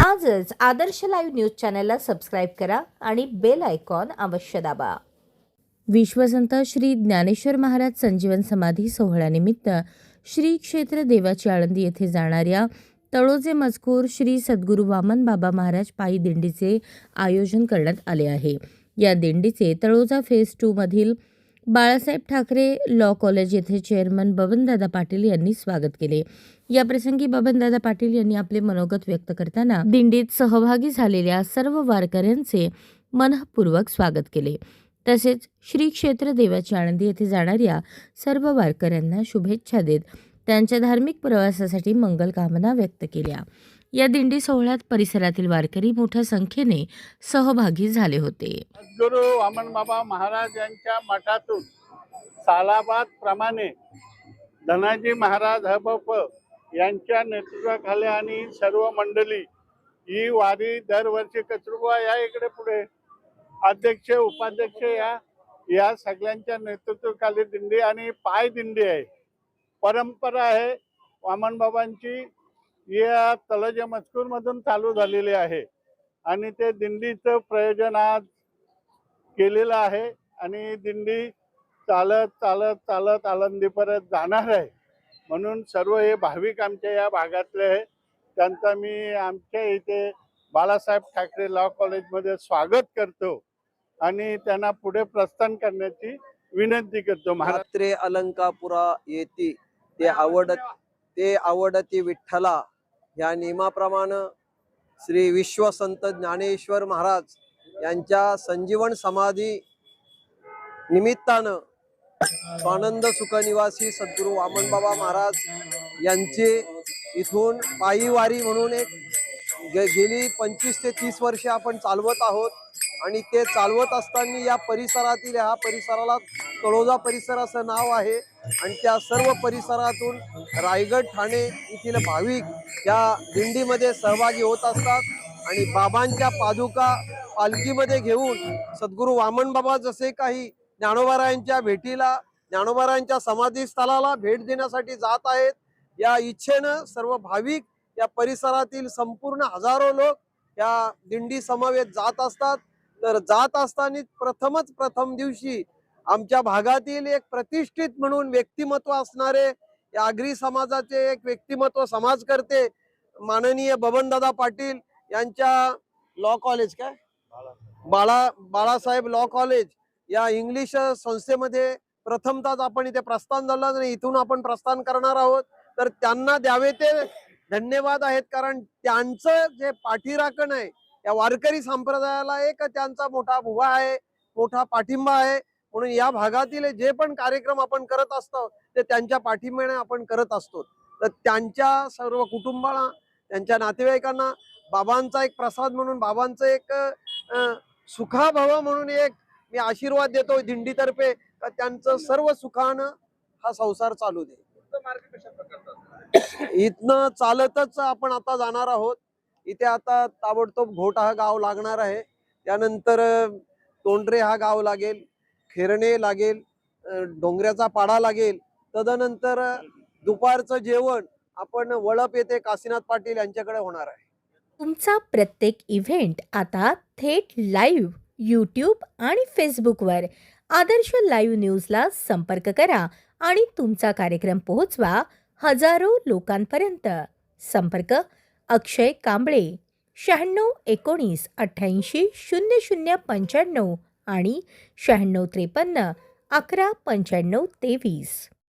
आजच आदर्श live news चॅनलला subscribe करा आणि बेल आयकॉन अवश्य दाबा. विश्वसंत श्री ज्ञानेश्वर महाराज संजीवन समाधी सोहळ्यानिमित्त श्री क्षेत्र देवाची आळंदी येथे जाणाऱ्या तळोजे मजकूर श्री सद्गुरू वामन बाबा महाराज पायी दिंडीचे आयोजन करण्यात आले आहे. या दिंडीचे तळोजा फेज टू मधील बाळासाहेब ठाकरे लॉ कॉलेज येथे चेअरमन बबनदादा पाटील यांनी स्वागत केले. याप्रसंगी बबनदादा पाटील यांनी आपले मनोगत व्यक्त करताना दिंडीत सहभागी झालेल्या सर्व वारकऱ्यांचे मनपूर्वक स्वागत केले. तसेच श्री क्षेत्र देवाची आनंदी येथे जाणाऱ्या सर्व वारकऱ्यांना शुभेच्छा देत त्यांच्या धार्मिक प्रवासासाठी मंगल कामना व्यक्त केल्या. या दिंडी सोहळ्यात परिसरातील वारकरी मोठ्या संख्येने सहभागी झाले होते. गुरु वामन बाबा महाराज यांच्या मठातून सालाबाद प्रमाणे धनाजी महाराज हबप यांच्या नेतृत्वाखाली आणि सर्व मंडळी ही वारी दरवर्षी कचरुबा या इकडे पुढे अध्यक्ष उपाध्यक्ष या या सगळ्यांच्या नेतृत्वाखाली दिंडी आणि पाय दिंडी आहे. परंपरा आहे वामन बाबांची. या तळजा मजकूर मधून चालू झालेली आहे. आणि ते दिंडीचं प्रयोजन आज केलेलं आहे. आणि दिंडी चालत चालत चालत आळंदीपर्यंत जाणार आहे. म्हणून सर्व हे भाविक आमच्या या भागातले आहे. त्यांचा मी आमच्या इथे बाळासाहेब ठाकरे लॉ कॉलेजमध्ये स्वागत करतो. आणि त्यांना पुढे प्रस्थान करण्याची विनंती करतो. महात्रे अलंकापुरा येती. ते आवड ते आवडती विठ्ठला या नियमाप्रमाणे श्री विश्वसंत ज्ञानेश्वर महाराज यांच्या संजीवन समाधी निमित्तानं स्वानंद सुखनिवासी सद्गुरू वामनबाबा महाराज यांचे इथून पायीवारी म्हणून एक गे- गेली पंचवीस ते तीस वर्षे आपण चालवत आहोत. आणि ते चालवत असताना या परिसरातील ह्या परिसराला तळोजा परिसर असं नाव आहे. आणि त्या सर्व परिसरातून रायगड ठाणे येथील भाविक या दिंडीमध्ये सहभागी होत असतात. आणि बाबांच्या पादुका पालखीमध्ये घेऊन सद्गुरू वामन बाबा जसे काही ज्ञानोबारायांच्या भेटीला ज्ञानोबारायांच्या समाधीस्थळाला भेट देण्यासाठी जात आहेत या इच्छेनं सर्व भाविक या परिसरातील संपूर्ण हजारो लोक या दिंडी समवेत जात असतात. तर जात असताना प्रथमच प्रथम दिवशी आमच्या भागातील एक प्रतिष्ठित म्हणून व्यक्तिमत्व असणारे आगरी समाजाचे एक व्यक्तिमत्व समाजकर्ते माननीय बबनदादा पाटील यांच्या लॉ कॉलेज काय? बाळा बाळासाहेब लॉ कॉलेज या इंग्लिश संस्थेमध्ये प्रथमतःच आपण इथे प्रस्थान झालं आणि इथून आपण प्रस्थान करणार आहोत. तर त्यांना द्यावे ते धन्यवाद आहेत कारण त्यांचं जे पाठीराखण आहे या वारकरी संप्रदायाला एक त्यांचा मोठा भुवा आहे मोठा पाठिंबा आहे. म्हणून या भागातील जे पण कार्यक्रम आपण करत असतो ते त्यांच्या पाठिंब्याने आपण करत असतो. तर त्यांच्या सर्व कुटुंबाला त्यांच्या नातेवाईकांना बाबांचा एक प्रसाद म्हणून बाबांचं एक सुखाभव म्हणून एक मी आशीर्वाद देतो दिंडीतर्फे. का त्यांचं सर्व सुखानं हा संसार चालू दे. इथनं चालतच आपण आता जाणार आहोत. इथे आता ताबडतोब घोट हा गाव लागणार आहे. त्यानंतर तोंडरे हा गाव लागेल. खेरणे लागेल डोंगऱ्याचा पाडा लागेल. तदनंतर दुपारचं जेवण आपण वळप येथे काशीनाथ पाटील यांच्याकडे होणार आहे. तुमचा प्रत्येक इव्हेंट आता थेट लाईव्ह यूट्यूब आणि फेसबुकवर. आदर्श लाईव्ह न्यूजला संपर्क करा आणि तुमचा कार्यक्रम पोहोचवा हजारो लोकांपर्यंत. संपर्क अक्षय कांबळे शहाण्णव एकोणीस अठ्ठ्याऐंशी शून्य शून्य पंच्याण्णव आणि शहाण्णव त्रेपन्न अकरा पंच्याण्णव तेवीस.